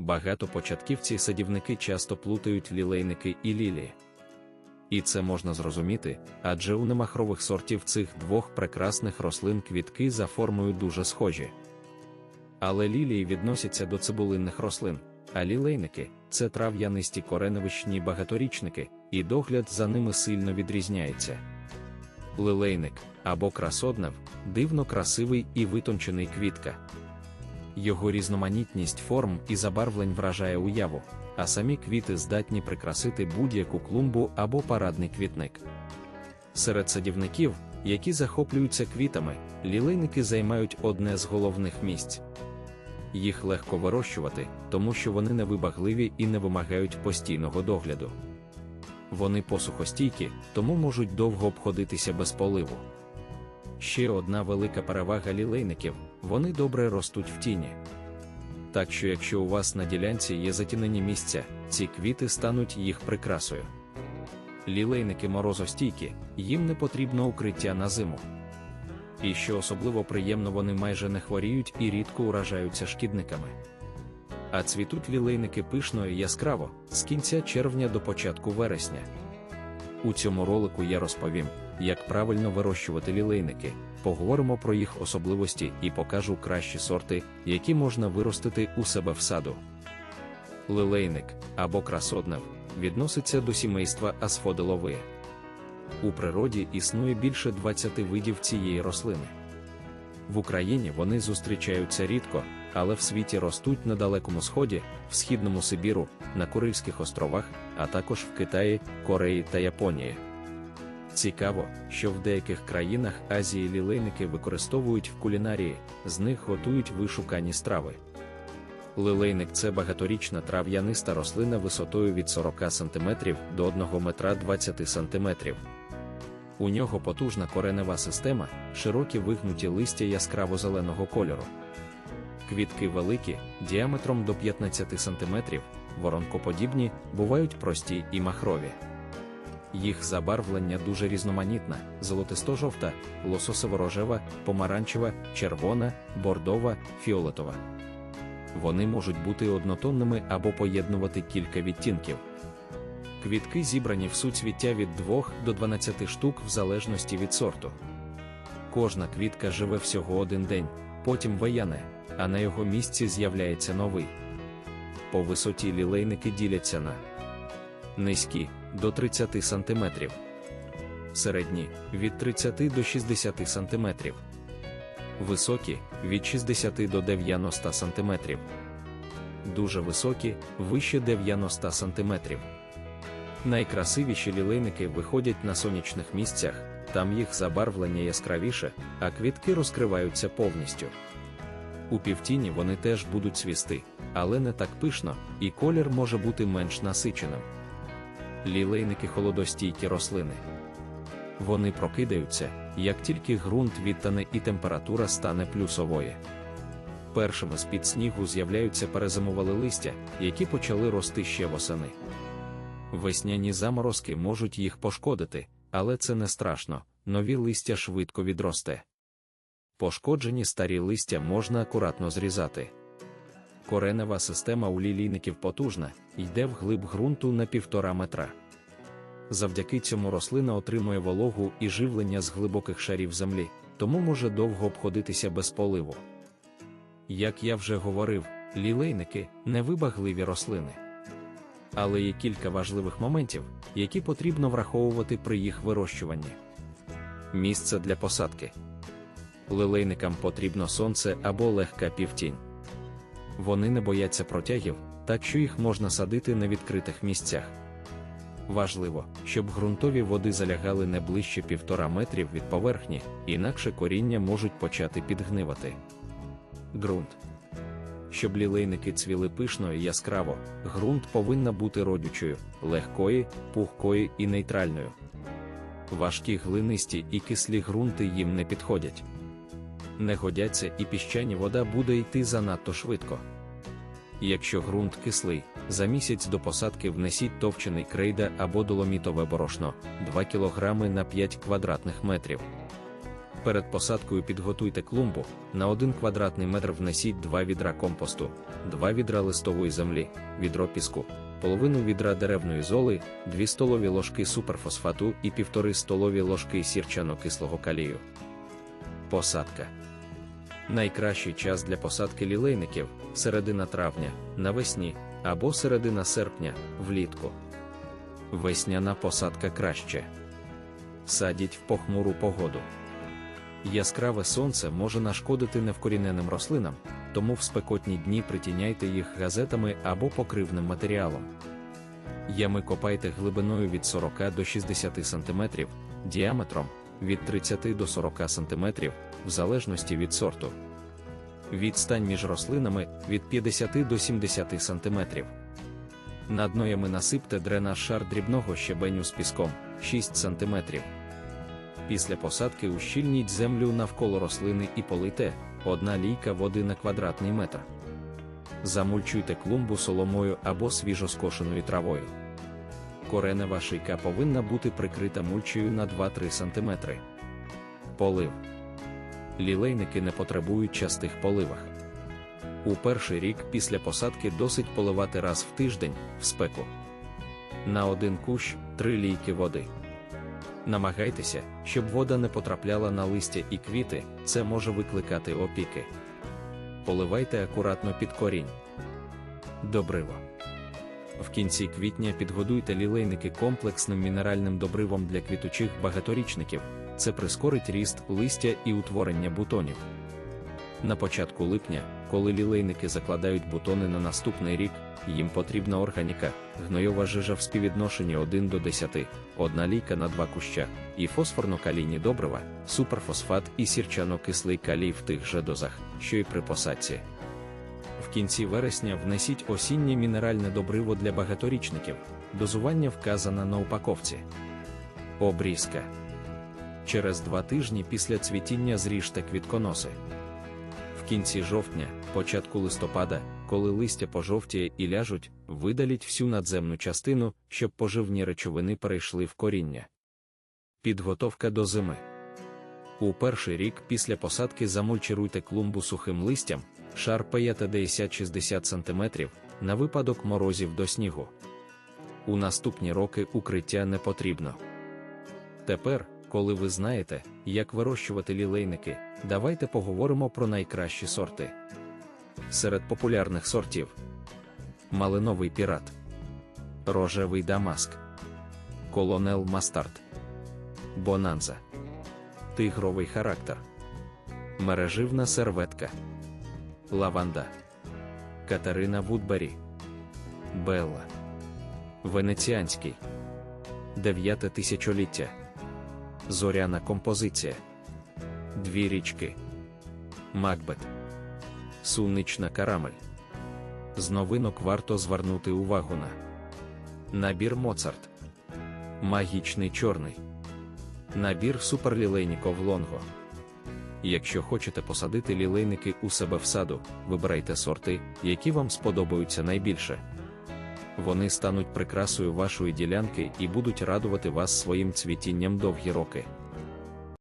багато початківці садівники часто плутають лілейники і лілії. І це можна зрозуміти, адже у немахрових сортів цих двох прекрасних рослин квітки за формою дуже схожі. Але лілії відносяться до цибулинних рослин, а лілейники це трав'янисті кореневищні багаторічники, і догляд за ними сильно відрізняється. Лилейник або красоднев дивно красивий і витончений квітка. Його різноманітність форм і забарвлень вражає уяву, а самі квіти здатні прикрасити будь-яку клумбу або парадний квітник. Серед садівників, які захоплюються квітами, лілейники займають одне з головних місць. Їх легко вирощувати, тому що вони невибагливі і не вимагають постійного догляду. Вони посухостійкі, тому можуть довго обходитися без поливу. Ще одна велика перевага лілейників вони добре ростуть в тіні. Так що, якщо у вас на ділянці є затінені місця, ці квіти стануть їх прикрасою. Лілейники морозостійкі, їм не потрібно укриття на зиму. І що особливо приємно, вони майже не хворіють і рідко уражаються шкідниками. А цвітуть лілейники пишно і яскраво з кінця червня до початку вересня. У цьому ролику я розповім, як правильно вирощувати лілейники, поговоримо про їх особливості і покажу кращі сорти, які можна виростити у себе в саду. Лилейник або красоднев відноситься до сімейства асфоделової. У природі існує більше 20 видів цієї рослини. В Україні вони зустрічаються рідко, але в світі ростуть на Далекому Сході, в Східному Сибіру, на Курильських островах, а також в Китаї, Кореї та Японії. Цікаво, що в деяких країнах Азії лілейники використовують в кулінарії, з них готують вишукані страви. Лилейник це багаторічна трав'яниста рослина висотою від 40 см до 1 метра 20 см. У нього потужна коренева система, широкі вигнуті листя яскраво-зеленого кольору. Квітки великі, діаметром до 15 см, воронкоподібні, бувають прості і махрові. Їх забарвлення дуже різноманітне: золотисто-жовта, лососево-рожева, помаранчева, червона, бордова, фіолетова. Вони можуть бути однотонними або поєднувати кілька відтінків. Квітки зібрані в суцвіття від 2 до 12 штук в залежності від сорту. Кожна квітка живе всього один день, потім вияне, а на його місці з'являється новий. По висоті лілейники діляться на низькі до 30 см, середні від 30 до 60 см, високі від 60 до 90 см, дуже високі вище 90 см. Найкрасивіші лілейники виходять на сонячних місцях, там їх забарвлення яскравіше, а квітки розкриваються повністю. У півтіні вони теж будуть цвісти, але не так пишно, і колір може бути менш насиченим. Лілейники холодостійкі рослини. Вони прокидаються, як тільки ґрунт відтане і температура стане плюсовою. Першими з під снігу з'являються перезимували листя, які почали рости ще восени. Весняні заморозки можуть їх пошкодити, але це не страшно, нові листя швидко відросте. Пошкоджені старі листя можна акуратно зрізати. Коренева система у лілійників потужна, йде вглиб ґрунту на півтора метра. Завдяки цьому рослина отримує вологу і живлення з глибоких шарів землі, тому може довго обходитися без поливу. Як я вже говорив, лілейники невибагливі рослини. Але є кілька важливих моментів, які потрібно враховувати при їх вирощуванні. Місце для посадки. Лилейникам потрібно сонце або легка півтінь. Вони не бояться протягів, так що їх можна садити на відкритих місцях. Важливо, щоб ґрунтові води залягали не ближче півтора метрів від поверхні, інакше коріння можуть почати підгнивати. Ґрунт. Щоб лілейники цвіли пишно і яскраво, ґрунт повинна бути родючою, легкої, пухкої і нейтральною. Важкі глинисті і кислі ґрунти їм не підходять. Не годяться і піщані вода буде йти занадто швидко. Якщо ґрунт кислий, за місяць до посадки внесіть товчений крейда або доломітове борошно 2 кг на 5 квадратних метрів. Перед посадкою підготуйте клумбу, на 1 квадратний метр внесіть 2 відра компосту, 2 відра листової землі, відро піску, половину відра деревної золи, 2 столові ложки суперфосфату і 1,5 столові ложки сірчано-кислого калію. Посадка. Найкращий час для посадки лілейників середина травня, навесні або середина серпня, влітку. Весняна посадка краще. Садіть в похмуру погоду. Яскраве сонце може нашкодити невкоріненим рослинам, тому в спекотні дні притіняйте їх газетами або покривним матеріалом. Ями копайте глибиною від 40 до 60 см, діаметром від 30 до 40 см, в залежності від сорту. Відстань між рослинами від 50 до 70 см. На дно ями насипте дренаж шар дрібного щебеню з піском 6 см. Після посадки ущільніть землю навколо рослини і полийте одна лійка води на квадратний метр. Замульчуйте клумбу соломою або свіжоскошеною травою. Коренева шийка повинна бути прикрита мульчею на 2-3 см. Полив. Лілейники не потребують частих поливах. У перший рік після посадки досить поливати раз в тиждень в спеку. На один кущ 3 лійки води. Намагайтеся, щоб вода не потрапляла на листя і квіти, це може викликати опіки. Поливайте акуратно під корінь. Добриво. В кінці квітня підгодуйте лілейники комплексним мінеральним добривом для квітучих багаторічників. Це прискорить ріст листя і утворення бутонів. На початку липня, коли лілейники закладають бутони на наступний рік, їм потрібна органіка, гнойова жижа в співвідношенні 1 до 10, одна лійка на два куща, і фосфорно-калійні добрива, суперфосфат і сірчано-кислий калій в тих же дозах, що й при посадці. В кінці вересня внесіть осіннє мінеральне добриво для багаторічників, дозування вказано на упаковці. Обрізка. Через два тижні після цвітіння зріжте квітконоси. В кінці жовтня, початку листопада, коли листя пожовтіє і ляжуть, видаліть всю надземну частину, щоб поживні речовини перейшли в коріння. Підготовка до зими. У перший рік після посадки замульчируйте клумбу сухим листям, шар 50-60 см на випадок морозів до снігу. У наступні роки укриття не потрібно. Тепер, коли ви знаєте, як вирощувати лілейники, давайте поговоримо про найкращі сорти. Серед популярних сортів: Малиновий пірат, Рожевий Дамаск, Колонел Мастард, Бонанза, Тигровий характер, Мереживна серветка, Лаванда, Катерина Вудбері, Белла, Венеціанський, Дев'яте тисячоліття. Зоряна композиція. Дві річки. Макбет. Суннична карамель. З новинок варто звернути увагу на набір Моцарт. Магічний чорний. Набір суперлілейніков Лонго. Якщо хочете посадити лілейники у себе в саду, вибирайте сорти, які вам сподобаються найбільше. Вони стануть прикрасою вашої ділянки і будуть радувати вас своїм цвітінням довгі роки.